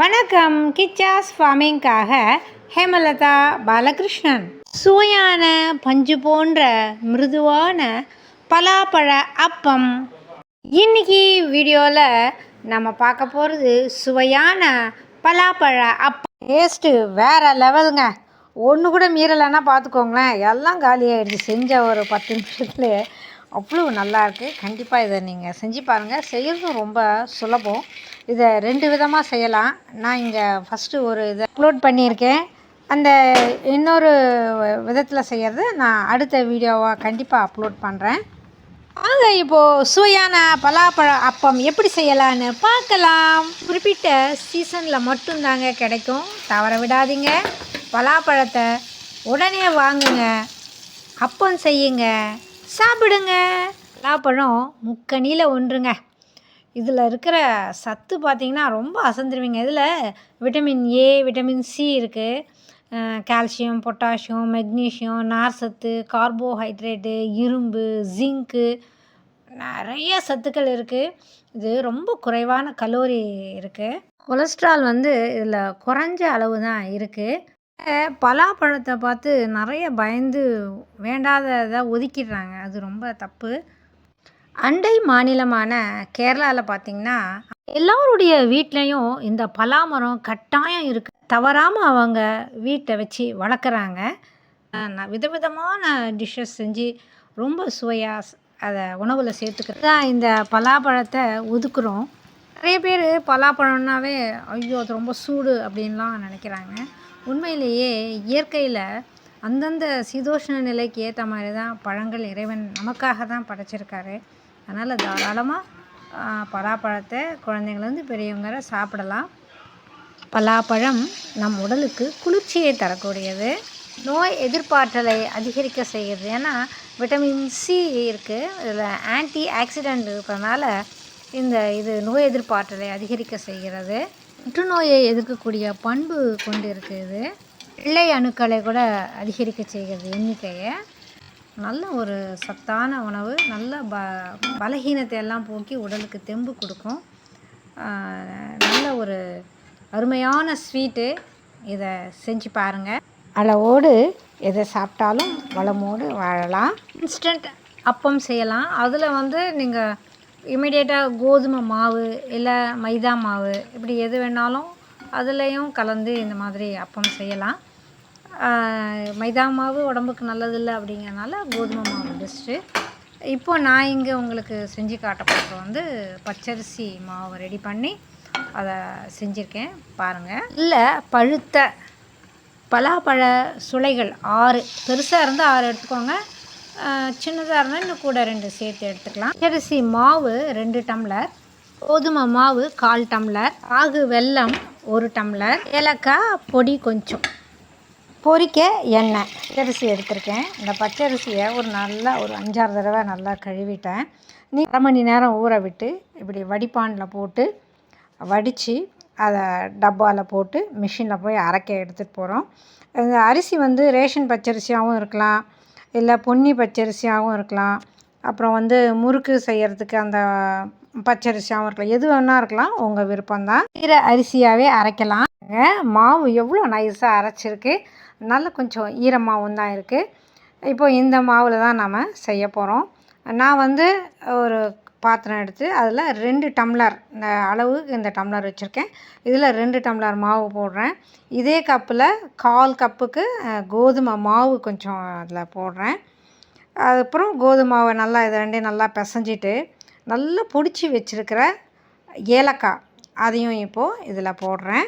வணக்கம். கிச்சாஸ் ஃபார்மிங்காக ஹேமலதா பாலகிருஷ்ணன். சுவையான பஞ்சு போன்ற மிருதுவான பலாப்பழ அப்பம். இன்னைக்கு வீடியோவில் நம்ம பார்க்க போகிறது சுவையான பலாப்பழ அப்பம். டேஸ்ட்டு வேறு லெவலுங்க. ஒன்று கூட மீறலைன்னா பார்த்துக்கோங்களேன். எல்லாம் காலியாகிடுச்சு செஞ்ச ஒரு பத்து நிமிஷத்துலேயே அவ்வளோ நல்லாயிருக்கு கண்டிப்பாக இதை நீங்கள் செஞ்சு பாருங்கள் செய்கிறதும் ரொம்ப சுலபம். இதை ரெண்டு விதமாக செய்யலாம். நான் இங்கே ஃபஸ்ட்டு ஒரு இதை அப்லோட் பண்ணியிருக்கேன். அந்த இன்னொரு விதத்தில் செய்கிறது நான் அடுத்த வீடியோவாக கண்டிப்பாக அப்லோட் பண்ணுறேன் வாங்க இப்போது சுவையான பலாப்பழ அப்பம் எப்படி செய்யலான்னு பார்க்கலாம். குறிப்பிட்ட சீசனில் மட்டும்தாங்க கிடைக்கும். தவற விடாதீங்க. பலாப்பழத்தை உடனே வாங்குங்க. அப்பம் செய்யுங்க. சாப்பிடுங்க. பலாப்பழம் முக்கணியில் ஒன்றுங்க. இதில் இருக்கிற சத்து பார்த்திங்கன்னா ரொம்ப அசந்துருவீங்க. இதில் விட்டமின் ஏ விட்டமின் சி இருக்குது கால்சியம் பொட்டாசியம் மெக்னீஷியம் நார் சத்து கார்போஹைட்ரேட்டு இரும்பு ஜிங்க்கு நிறைய சத்துக்கள் இருக்குது இது ரொம்ப குறைவான கலோரி இருக்குது கொலஸ்ட்ரால் வந்து இதில் குறைஞ்ச அளவு தான் இருக்குது பலாப்பழத்தை பார்த்து நிறைய பயந்து வேண்டாததை ஒதுக்கிடுறாங்க. அது ரொம்ப தப்பு. அண்டை மாநிலமான கேரளாவில் பார்த்திங்கன்னா எல்லோருடைய வீட்லேயும் இந்த பலாமரம் கட்டாயம் இருக்குது தவறாமல் அவங்க வீட்டை வச்சு வளர்க்குறாங்க. விதவிதமான டிஷ்ஷஸ் செஞ்சு ரொம்ப சுவையாக அதை உணவில் சேர்த்துக்கிறது தான் இந்த பலாப்பழத்தை ஒதுக்குறோம். நிறைய பேர் பலாப்பழம்னாவே ஐயோ அது ரொம்ப சூடு அப்படின்லாம் நினைக்கிறாங்க. உண்மையிலேயே இயற்கையில் அந்தந்த சீதோஷ்ண நிலைக்கு ஏற்ற மாதிரி தான் பழங்கள் இறைவன் நமக்காக தான் படைச்சிருக்காரு. அதனால் தாராளமாக பலாப்பழத்தை குழந்தைங்கள்லேருந்து பெரியவங்க சாப்பிடலாம். பலாப்பழம் நம் உடலுக்கு குளிர்ச்சியை தரக்கூடியது. நோய் எதிர்ப்பாற்றலை அதிகரிக்க செய்கிறது ஏன்னா விட்டமின் சி இருக்குது இதில் ஆன்டி ஆக்சிடெண்ட் இருக்கிறதுனால இந்த இது நோய் எதிர்ப்பாற்றலை அதிகரிக்க செய்கிறது. புற்றுநோயை எதிர்க்கக்கூடிய பண்பு கொண்டு இருக்குது. வெள்ளை அணுக்களை கூட அதிகரிக்க செய்கிறது எண்ணிக்கையை. நல்ல ஒரு சத்தான உணவு நல்ல ப பலகீனத்தை எல்லாம் போக்கி உடலுக்கு தெம்பு கொடுக்கும். நல்ல ஒரு அருமையான ஸ்வீட்டு இதை செஞ்சு பாருங்கள் அளவோடு எதை சாப்பிட்டாலும் வளமோடு வாழலாம். இன்ஸ்டன்ட் அப்பம் செய்யலாம். அதில் வந்து நீங்கள் இமீடியட்டாக கோதுமை மாவு இல்லை மைதா மாவு இப்படி எது வேணாலும் அதுலேயும் கலந்து இந்த மாதிரி அப்பம் செய்யலாம். மைதா மாவு உடம்புக்கு நல்லதில்லை அப்படிங்கிறனால கோதுமை மாவு பெஸ்ட்டு இப்போ நான் இங்கே உங்களுக்கு செஞ்சு காட்ட போகிறது வந்து பச்சரிசி மாவு ரெடி பண்ணி அதை செஞ்சுருக்கேன். பாருங்கள் இல்லை பழுத்த பலாப்பழ சுளைகள் ஆறு பெருசாக இருந்தால் ஆறு எடுத்துக்கோங்க. சின்னதாக இருந்தால் இன்னும் கூட ரெண்டு சேர்த்து எடுத்துக்கலாம். அரிசி மாவு ரெண்டு டம்ளர் கோதுமை மாவு கால் டம்ளர் ஆகு வெல்லம் ஒரு டம்ளர் ஏலக்காய் பொடி கொஞ்சம். பொரிக்க எண்ணெய். அரிசி எடுத்திருக்கேன். இந்த பச்சரிசியை ஒரு நல்லா ஒரு அஞ்சாறு தடவை நல்லா கழுவிட்டேன். நீ அரை மணி நேரம் ஊற விட்டு இப்படி வடிப்பானில் போட்டு வடித்து அதை டப்பாவில் போட்டு மிஷினில் போய் அரைக்க எடுத்துகிட்டு போகிறோம் இந்த அரிசி வந்து ரேஷன் பச்சரிசியாகவும் இருக்கலாம். இல்லை பொன்னி பச்சரிசியாகவும் இருக்கலாம். அப்புறம் வந்து முறுக்கு செய்கிறதுக்கு அந்த பச்சரிசியாகவும் இருக்கலாம். எது வேணா இருக்கலாம். உங்கள் விருப்பம்தான் கீரை அரிசியாகவே அரைக்கலாம். மாவு எவ்வளோ நைஸாக அரைச்சிருக்கு. நல்ல கொஞ்சம் ஈரமாகவும் தான் இருக்குது இப்போ இந்த மாவில் தான் நம்ம செய்ய போகிறோம் நான் வந்து ஒரு பாத்திரம் எடுத்து அதில் ரெண்டு டம்ளர் இந்த அளவு இந்த டம்ளர் வச்சுருக்கேன். இதில் ரெண்டு டம்ளர் மாவு போடுறேன். இதே கப்பில் கால் கப்புக்கு கோதுமை மாவு கொஞ்சம் அதில் போடுறேன். அதுக்கப்புறம் கோதுமாவை நல்லா இதை ரெண்டையும் நல்லா பிசைஞ்சிட்டு நல்லா பிடிச்சி வச்சுருக்கிற ஏலக்காய் அதையும் இப்போது இதில் போடுறேன்.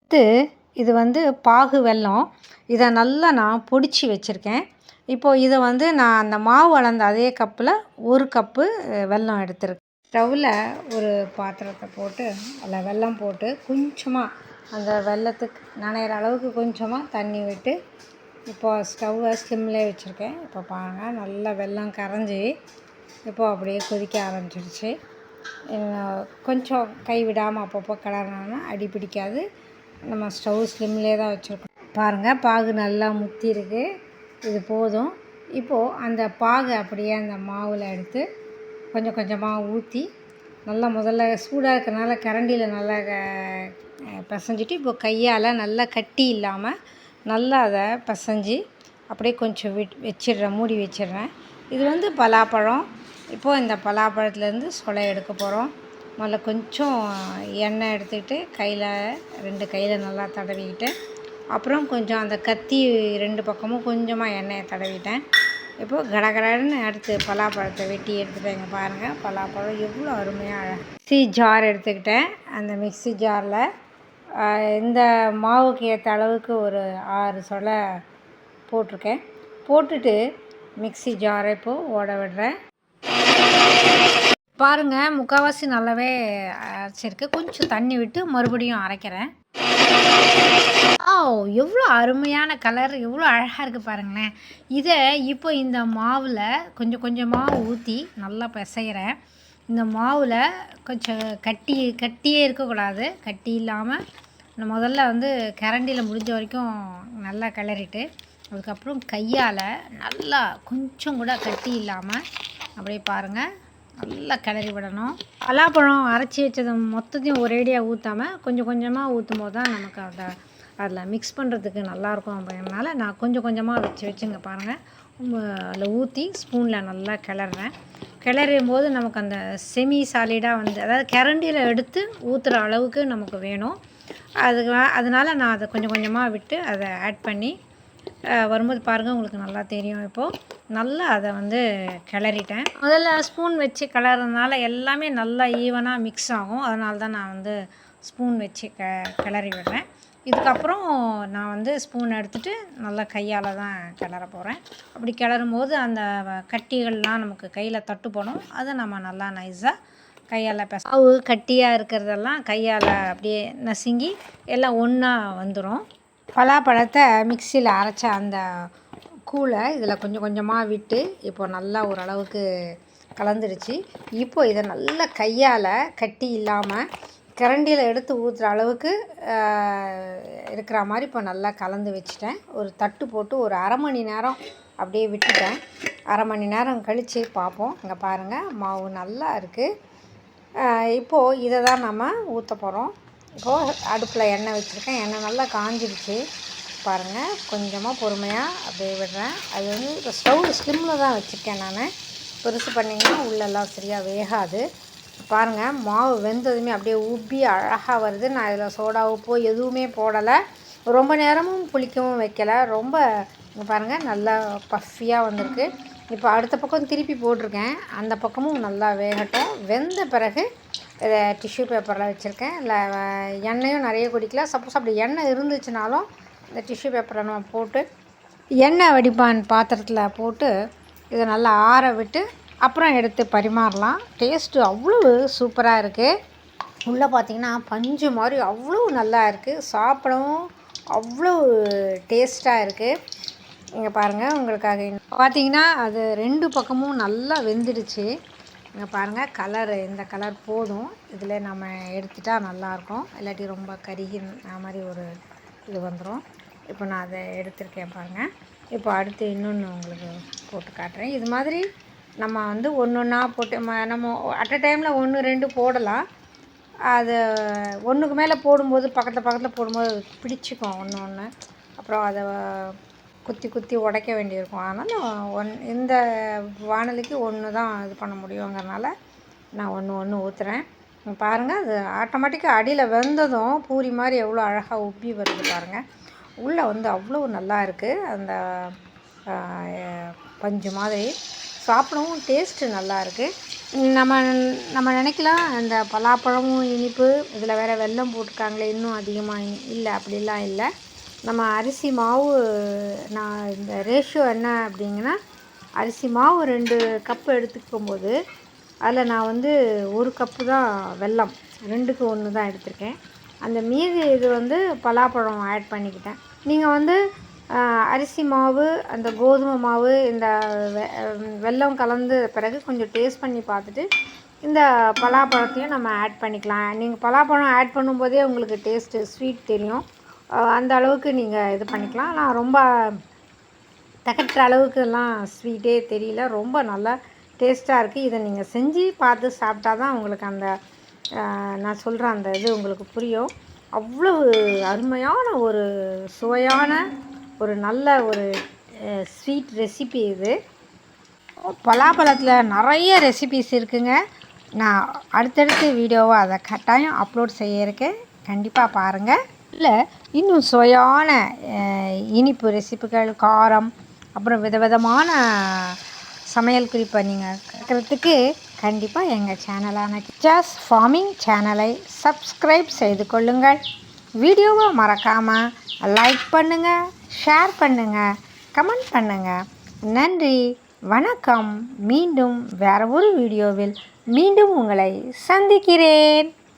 அடுத்து இது வந்து பாகு வெல்லம். இதை நல்லா நான் பிடிச்சி வச்சுருக்கேன். இப்போது இதை வந்து நான் அந்த மாவு அளந்த அதே கப்பில் ஒரு கப்பு வெல்லம் எடுத்துருக்கேன். ஸ்டவ்வில் ஒரு பாத்திரத்தை போட்டு அதில் வெல்லம் போட்டு கொஞ்சமாக அந்த வெல்லத்துக்கு நனையிற அளவுக்கு கொஞ்சமாக தண்ணி விட்டு இப்போது ஸ்டவ்வை ஸ்லிம்லேயே வச்சுருக்கேன். இப்போ பாருங்கள் நல்லா வெல்லம் கரைஞ்சி இப்போது அப்படியே கொதிக்க ஆரம்பிச்சிடுச்சு கொஞ்சம் கை விடாமல் அப்பப்போ கிளறினோன்னா அடி பிடிக்காது. நம்ம ஸ்டவ் ஸ்லிம்லேயே தான் வச்சுருக்கோம். பாருங்கள் பாகு நல்லா முத்தி இருக்குது இது போதும். இப்போது அந்த பாகை அப்படியே அந்த மாவில் எடுத்து கொஞ்சம் கொஞ்சமாக ஊற்றி நல்லா முதல்ல சூடாக இருக்கிறனால கரண்டியில் நல்லா க- பிசைஞ்சிட்டு இப்போ கையால் நல்லா கட்டி இல்லாமல் நல்லா அதை பிசைஞ்சு அப்படியே கொஞ்சம் விட் வச்சிடுறேன் மூடி வச்சிடுறேன். இது வந்து பலாப்பழம். இப்போது இந்த பலாப்பழத்துலேருந்து சொலை எடுக்க போகிறோம் முதல்ல கொஞ்சம் எண்ணெய் எடுத்துக்கிட்டு கையில் ரெண்டு கையில் நல்லா தடவிக்கிட்டு அப்புறம் கொஞ்சம் அந்த கத்தி ரெண்டு பக்கமும் கொஞ்சமாக எண்ணெயை தடவிட்டேன். இப்போது கடகடன்னு அடுத்து பலாப்பழத்தை வெட்டி எடுத்துட்டேங்க பாருங்கள் பலாப்பழம் எவ்வளோ அருமையாக மிக்சி ஜார் எடுத்துக்கிட்டேன். அந்த மிக்ஸி ஜாரில் இந்த மாவுக்கு ஏற்ற அளவுக்கு ஒரு ஆறு சொலை போட்டிருக்கேன். போட்டுட்டு மிக்ஸி ஜாரை இப்போது ஓட விடுறேன். பாருங்கள் முக்கால்வாசி நல்லாவே அரைச்சிருக்கு. கொஞ்சம் தண்ணி விட்டு மறுபடியும் அரைக்கிறேன். ஆ எவ்வளோ அருமையான கலர் எவ்வளோ அழகாக இருக்குது பாருங்களேன். இதை இப்போ இந்த மாவில் கொஞ்சம் கொஞ்சமாக ஊற்றி நல்லா பிசைகிறேன் இந்த மாவில் கொஞ்சம் கட்டி கட்டியே இருக்கக்கூடாது கட்டி இல்லாமல் முதல்ல வந்து கரண்டியில் முடிஞ்ச வரைக்கும் நல்லா கிளறிட்டு அதுக்கப்புறம் கையால் நல்லா கொஞ்சம் கூட கட்டி இல்லாமல் அப்படியே பாருங்கள் நல்லா கிளறி விடணும். பலாப்பழம் அரைச்சி வச்சதை மொத்தத்தையும் ஒரேடியாக ஊற்றாமல் கொஞ்சம் கொஞ்சமாக ஊற்றும் போது தான் நமக்கு அதை அதில் மிக்ஸ் பண்ணுறதுக்கு நல்லாயிருக்கும் அப்படின்றனால நான் கொஞ்சம் கொஞ்சமாக வச்சு வச்சுங்க பாருங்கள் அதில் ஊற்றி ஸ்பூனில் நல்லா கிளறேன் கிளறும் போது நமக்கு அந்த செமி சாலிடாக வந்து அதாவது கரண்டியில் எடுத்து ஊற்றுற அளவுக்கு நமக்கு வேணும். அதுக்கு அதனால் நான் அதை கொஞ்சம் கொஞ்சமாக விட்டு அதை ஆட் பண்ணி வரும்போது பாருங்கள் உங்களுக்கு நல்லா தெரியும் இப்போது நல்லா அதை வந்து கிளறிட்டேன். முதல்ல ஸ்பூன் வச்சு கிளறதுனால எல்லாமே நல்லா ஈவனாக மிக்ஸ் ஆகும். அதனால தான் நான் வந்து ஸ்பூன் வச்சு க கிளறி விடுறேன். இதுக்கப்புறம் நான் வந்து ஸ்பூன் எடுத்துகிட்டு நல்லா கையால் தான் கிளற போகிறேன் அப்படி கிளறும் போது அந்த கட்டிகள்லாம் நமக்கு கையில் தட்டுப்படும் அதை நம்ம நல்லா நைஸாக கையால் பெச அவு கட்டியாக இருக்கிறதெல்லாம் கையால் அப்படியே நசுங்கி எல்லாம் ஒன்றா வந்துடும் பலாப்பழத்தை மிக்சியில் அரைச்ச அந்த கூழை இதில் கொஞ்சம் கொஞ்சமாக விட்டு இப்போ நல்லா ஓரளவுக்கு கலந்துருச்சு இப்போ இதை நல்லா கையால் கட்டி இல்லாமல் கரண்டியில் எடுத்து ஊற்றுற அளவுக்கு இருக்கிற மாதிரி இப்போ நல்லா கலந்து வச்சுட்டேன். ஒரு தட்டு போட்டு ஒரு அரை மணி நேரம் அப்படியே விட்டுட்டேன். அரை மணி நேரம் கழித்து பார்ப்போம். இங்கே பாருங்கள் மாவு நல்லா இருக்குது இப்போது இதை தான் நம்ம ஊற்ற போகிறோம். இப்போது அடுப்பில் எண்ணெய் வச்சுருக்கேன். எண்ணெய் நல்லா காஞ்சிருச்சு. பாருங்கள் கொஞ்சமாக பொறுமையாக அப்படியே விடுறேன். அது வந்து இப்போ ஸ்டவ் ஸ்லிம்மில் தான் வச்சுருக்கேன் நான். பெருசு பண்ணிங்கன்னா உள்ளெல்லாம் சரியாக வேகாது. பாருங்கள் மாவு வெந்ததுமே அப்படியே உப்பி அழகாக வருது. நான் இதில் சோடா உப்பு எதுவுமே போடலை. ரொம்ப நேரமும் புளிக்கவும் வைக்கலை. ரொம்ப பாருங்கள் நல்லா பஃபியாக வந்திருக்கு. இப்போ அடுத்த பக்கம் திருப்பி போட்டிருக்கேன். அந்த பக்கமும் நல்லா வேகட்டும். வெந்த பிறகு இதை டிஷ்யூ பேப்பரில் வச்சுருக்கேன். இல்லை எண்ணெயும் நிறைய குடிக்கல சப்போஸ் அப்படி எண்ணெய் இருந்துச்சுனாலும் இந்த டிஷ்யூ பேப்பரை நம்ம போட்டு எண்ணெய் வடிப்பான் பாத்திரத்தில் போட்டு இதை நல்லா ஆற விட்டு அப்புறம் எடுத்து பரிமாறலாம். டேஸ்ட்டு அவ்வளோ சூப்பராக இருக்குது உள்ளே பார்த்தீங்கன்னா பஞ்சு மாதிரி அவ்வளோ நல்லா இருக்குது சாப்பிடவும் அவ்வளோ டேஸ்ட்டாக இருக்குது இங்கே பாருங்கள் உங்களுக்காக பார்த்தீங்கன்னா அது ரெண்டு பக்கமும் நல்லா வெந்துடுச்சு. இங்கே பாருங்கள் கலர் இந்த கலர் போதும். இதில் நம்ம எடுத்துட்டால் நல்லாயிருக்கும் இல்லாட்டி ரொம்ப கருகி மாதிரி ஒரு இது வந்துடும் இப்போ நான் அதை எடுத்திருக்கேன் பாருங்கள் இப்போ அடுத்து இன்னொன்று உங்களுக்கு போட்டு காட்டுறேன். இது மாதிரி நம்ம வந்து ஒன்று ஒன்றா போட்டு ம- நம்ம அட் அ டைமில் ஒன்று ரெண்டு போடலாம். அது ஒன்றுக்கு மேலே போடும்போது பக்கத்தில் பக்கத்தில் போடும்போது அது பிடிச்சிக்கும் ஒன்று ஒன்று அப்புறம் அதை குத்தி குத்தி உடைக்க வேண்டியிருக்கும். அதனால் ஒன் இந்த வானலிக்கு ஒன்று தான் இது பண்ண முடியுங்கிறனால நான் ஒன்று ஒன்று ஊற்றுறேன் பாருங்கள் அது ஆட்டோமேட்டிக்காக அடியில் வெந்ததும் பூரி மாதிரி எவ்வளோ அழகாக உப்பி வருது பாருங்கள் உள்ளே வந்து அவ்வளோ நல்லா இருக்குது அந்த பஞ்சு மாதிரி. சாப்பிடவும் டேஸ்ட்டு நல்லா இருக்குது நம்ம நம்ம நினைக்கலாம் அந்த பலாப்பழமும் இனிப்பு இதில் வேறு வெல்லம் போட்டிருக்காங்களே இன்னும் அதிகமாக இல்லை அப்படிலாம் இல்லை. நம்ம அரிசி மாவு நான் இந்த ரேஷியோ என்ன அப்படிங்கன்னா அரிசி மாவு ரெண்டு கப்பு எடுத்துக்கும் போது அதில் நான் வந்து ஒரு கப்பு தான் வெல்லம். ரெண்டுக்கு ஒன்று தான் எடுத்திருக்கேன். அந்த மீதி இது வந்து பலாப்பழம் ஆட் பண்ணிக்கிட்டேன். நீங்கள் வந்து அரிசி மாவு அந்த கோதுமை மாவு இந்த வெ- வெல்லம் கலந்து பிறகு கொஞ்சம் டேஸ்ட் பண்ணி பார்த்துட்டு இந்த பலாப்பழத்தையும் நம்ம ஆட் பண்ணிக்கலாம். நீங்கள் பலாப்பழம் ஆட் பண்ணும்போதே உங்களுக்கு டேஸ்ட்டு ஸ்வீட் தெரியும். அந்த அளவுக்கு நீங்கள் இது பண்ணிக்கலாம். ஆனால் ரொம்ப தகட்டுற அளவுக்குலாம் ஸ்வீட்டே தெரியல. ரொம்ப நல்லா டேஸ்ட்டாக இருக்குது இதை நீங்கள் செஞ்சு பார்த்து சாப்பிட்டா தான் உங்களுக்கு அந்த நான் சொல்கிற அந்த இது உங்களுக்கு புரியும். அவ்வளவு அருமையான ஒரு சுவையான ஒரு நல்ல ஒரு ஸ்வீட் ரெசிபி இது. பலாப்பழத்தில் நிறைய ரெசிபிஸ் இருக்குங்க. நான் அடுத்தடுத்து வீடியோவை அதை கட்டாயம் அப்லோட் செய்ய இருக்கேன். கண்டிப்பாக பாருங்கள் இல்லை இன்னும் சுவையான இனிப்பு ரெசிபிகள் காரம் அப்புறம் விதவிதமான சமையல் குறிப்பை நீங்கள் கேட்குறதுக்கு கண்டிப்பாக எங்கள் சேனலான ஜாஸ் ஃபார்மிங் சேனலை சப்ஸ்கிரைப் செய்து கொள்ளுங்கள். வீடியோவை மறக்காமல் லைக் பண்ணுங்கள் ஷேர் பண்ணுங்கள் கமெண்ட் பண்ணுங்கள் நன்றி வணக்கம். மீண்டும் வேற ஒரு வீடியோவில் மீண்டும் உங்களை சந்திக்கிறேன்.